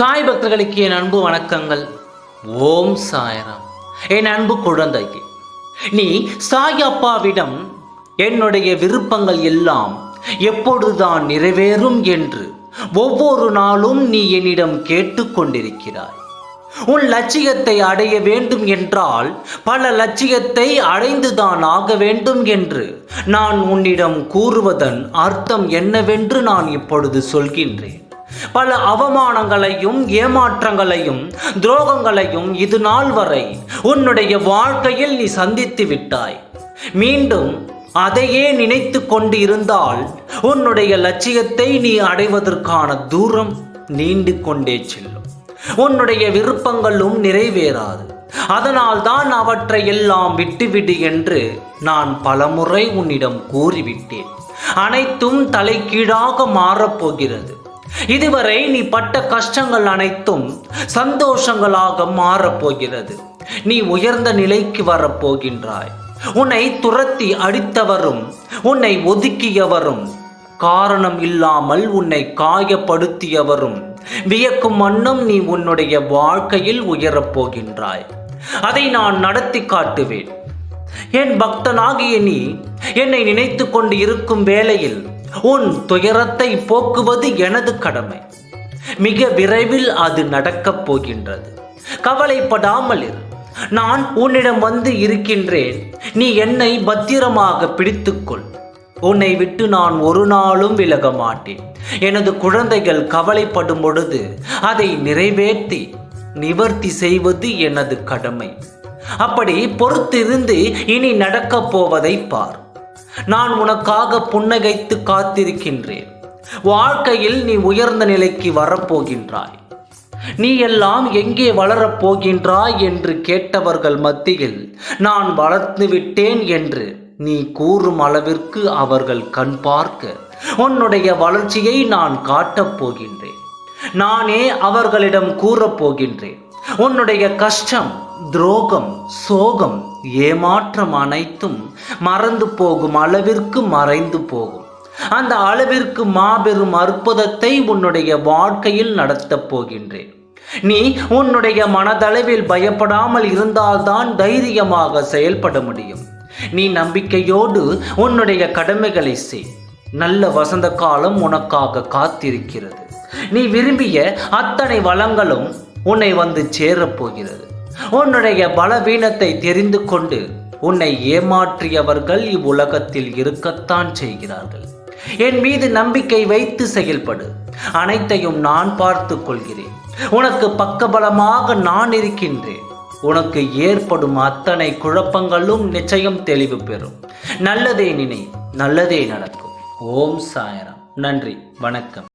சாய் பக்தர்களுக்கு என் அன்பு வணக்கங்கள். ஓம் சாய்ராம். என் அன்பு குழந்தைக்கு நீ சாய் அப்பாவிடம் என்னுடைய விருப்பங்கள் எல்லாம் எப்பொழுதுதான் நிறைவேறும் என்று ஒவ்வொரு நாளும் நீ என்னிடம் கேட்டுக்கொண்டிருக்கிறாய். உன் லட்சியத்தை அடைய வேண்டும் என்றால் பல லட்சியத்தை அடைந்துதான் ஆக வேண்டும் என்று நான் உன்னிடம் கூறுவதன் அர்த்தம் என்னவென்று நான் இப்பொழுது சொல்கின்றேன். பல அவமானங்களையும் ஏமாற்றங்களையும் துரோகங்களையும் இது நாள் வரை உன்னுடைய வாழ்க்கையில் நீ சந்தித்து விட்டாய். மீண்டும் அதையே நினைத்து கொண்டு இருந்தால் உன்னுடைய லட்சியத்தை நீ அடைவதற்கான தூரம் நீண்டு கொண்டே செல்லும். உன்னுடைய விருப்பங்களும் நிறைவேறாது. அதனால் தான் அவற்றை எல்லாம் விட்டுவிடு என்று நான் பலமுறை உன்னிடம் கூறிவிட்டேன். அனைத்தும் தலைகீழாக மாறப்போகிறது இதுவரை நீ பட்ட கஷ்டங்கள் அனைத்தும் சந்தோஷங்களாக மாறப்போகிறது. நீ உயர்ந்த நிலைக்கு வரப்போகின்றாய். உன்னை துரத்தி அடித்தவரும் உன்னை ஒதுக்கியவரும் காரணம் இல்லாமல் உன்னை காயப்படுத்தியவரும் வியக்கும் மண்ணும் நீ உன்னுடைய வாழ்க்கையில் உயரப் போகின்றாய் அதை நான் நடத்தி காட்டுவேன். என் பக்தனாகிய நீ என்னை நினைத்து கொண்டு இருக்கும் வேளையில் உன் துயரத்தை போக்குவது எனது கடமை. மிக விரைவில் அது நடக்கப் போகின்றது. கவலைப்படாமல் இரு. நான் உன்னிடம் வந்து இருக்கின்றேன். நீ என்னை பத்திரமாக பிடித்துக்கொள். உன்னை விட்டு நான் ஒரு நாளும் விலக மாட்டேன். எனது குழந்தைகள் கவலைப்படும் பொழுது அதை நிறைவேற்றி நிவர்த்தி செய்வது எனது கடமை. அப்படி பொறுத்திருந்து இனி நடக்கப் போவதை பார். நான் உனக்காக புன்னகைத்து காத்திருக்கின்றேன். வாழ்க்கையில் நீ உயர்ந்த நிலைக்கு வரப்போகின்றாய். நீ எல்லாம் எங்கே வளரப் போகின்றாய் என்று கேட்டவர்கள் மத்தியில் நான் வளர்த்து விட்டேன் என்று நீ கூறும் அளவிற்கு அவர்கள் கண் பார்க்க உன்னுடைய வளர்ச்சியை நான் காட்டப் போகின்றேன். நானே அவர்களிடம் கூறப் போகின்றேன். உன்னுடைய கஷ்டம் துரோகம் சோகம் ஏமாற்றம் அனைத்தும் மறந்து போகும் அளவிற்கு மறைந்து போகும். அந்த அளவிற்கு மாபெரும் அற்புதத்தை உன்னுடைய வாழ்க்கையில் நடத்தப் போகின்றேன். நீ உன்னுடைய மனதளவில் பயப்படாமல் இருந்தால்தான் தைரியமாக செயல்பட முடியும். நீ நம்பிக்கையோடு உன்னுடைய கடமைகளை செய். நல்ல வசந்த காலம் உனக்காக காத்திருக்கிறது. நீ விரும்பிய அத்தனை வளங்களும் உன்னை வந்து சேரப்போகிறது உன்னுடைய பலவீனத்தை தெரிந்து கொண்டு உன்னை ஏமாற்றியவர்கள் இவ்வுலகத்தில் இருக்கத்தான் செய்கிறார்கள். என் மீது நம்பிக்கை வைத்து செயல்படு. அனைத்தையும் நான் பார்த்து கொள்கிறேன். உனக்கு பக்கபலமாக நான் இருக்கின்றேன். உனக்கு ஏற்படும் அத்தனை குழப்பங்களும் நிச்சயம் தெளிவு பெறும். நல்லதே நினை நல்லதே நடக்கும். ஓம் சாயரம். நன்றி வணக்கம்.